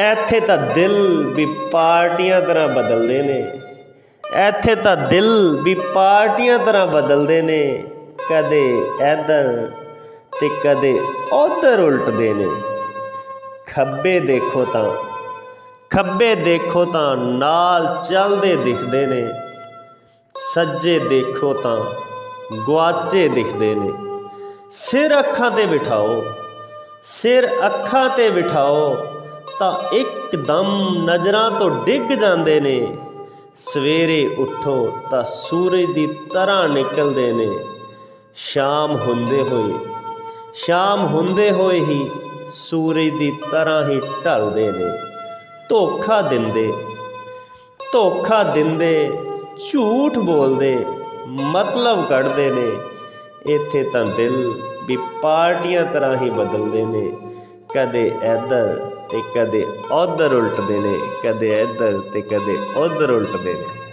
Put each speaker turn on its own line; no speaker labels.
ਇੱਥੇ ਤਾਂ ਦਿਲ ਵੀ ਪਾਰਟੀਆਂ ਤਰ੍ਹਾਂ ਬਦਲਦੇ ਨੇ। ਇੱਥੇ ਤਾਂ ਦਿਲ ਵੀ ਪਾਰਟੀਆਂ ਤਰ੍ਹਾਂ ਬਦਲਦੇ ਨੇ। ਕਦੇ ਇੱਧਰ ਤੇ ਕਦੇ ਉੱਧਰ ਉਲਟਦੇ ਨੇ। ਖੱਬੇ ਦੇਖੋ ਤਾਂ, ਖੱਬੇ ਦੇਖੋ ਤਾਂ ਨਾਲ ਚੱਲਦੇ ਦਿਖਦੇ ਨੇ। ਸੱਜੇ ਦੇਖੋ ਤਾਂ ਗੁਆਚੇ ਦਿਖਦੇ ਨੇ। ਸਿਰ ਅੱਖਾਂ ਤੇ ਬਿਠਾਓ, ਸਿਰ ਅੱਖਾਂ ਤੇ ਬਿਠਾਓ। ਤਾਂ ਇੱਕਦਮ ਨਜ਼ਰਾਂ ਤੋਂ ਡਿੱਗ ਜਾਂਦੇ ਨੇ। ਸਵੇਰੇ ਉੱਠੋ ਤਾਂ ਸੂਰਜ ਦੀ ਤਰ੍ਹਾਂ ਨਿਕਲਦੇ ਨੇ। ਸ਼ਾਮ ਹੁੰਦੇ ਹੋਏ, ਸ਼ਾਮ ਹੁੰਦੇ ਹੋਏ ਹੀ ਸੂਰਜ ਦੀ ਤਰ੍ਹਾਂ ਹੀ ਢਲਦੇ ਨੇ। ਧੋਖਾ ਦਿੰਦੇ ਧੋਖਾ ਦਿੰਦੇ, ਝੂਠ ਬੋਲਦੇ, ਮਤਲਬ ਕੱਢਦੇ ਨੇ। ਇੱਥੇ ਤਾਂ ਦਿਲ ਵੀ ਪਾਰਟੀਆਂ ਤਰ੍ਹਾਂ ਹੀ ਬਦਲਦੇ ਨੇ। ਕਦੇ ਇੱਧਰ ਤੇ ਕਦੇ ਉੱਧਰ ਉਲਟਦੇ ਨੇ ਕਦੇ ਇੱਧਰ ਤੇ ਕਦੇ ਉੱਧਰ ਉਲਟਦੇ ਨੇ।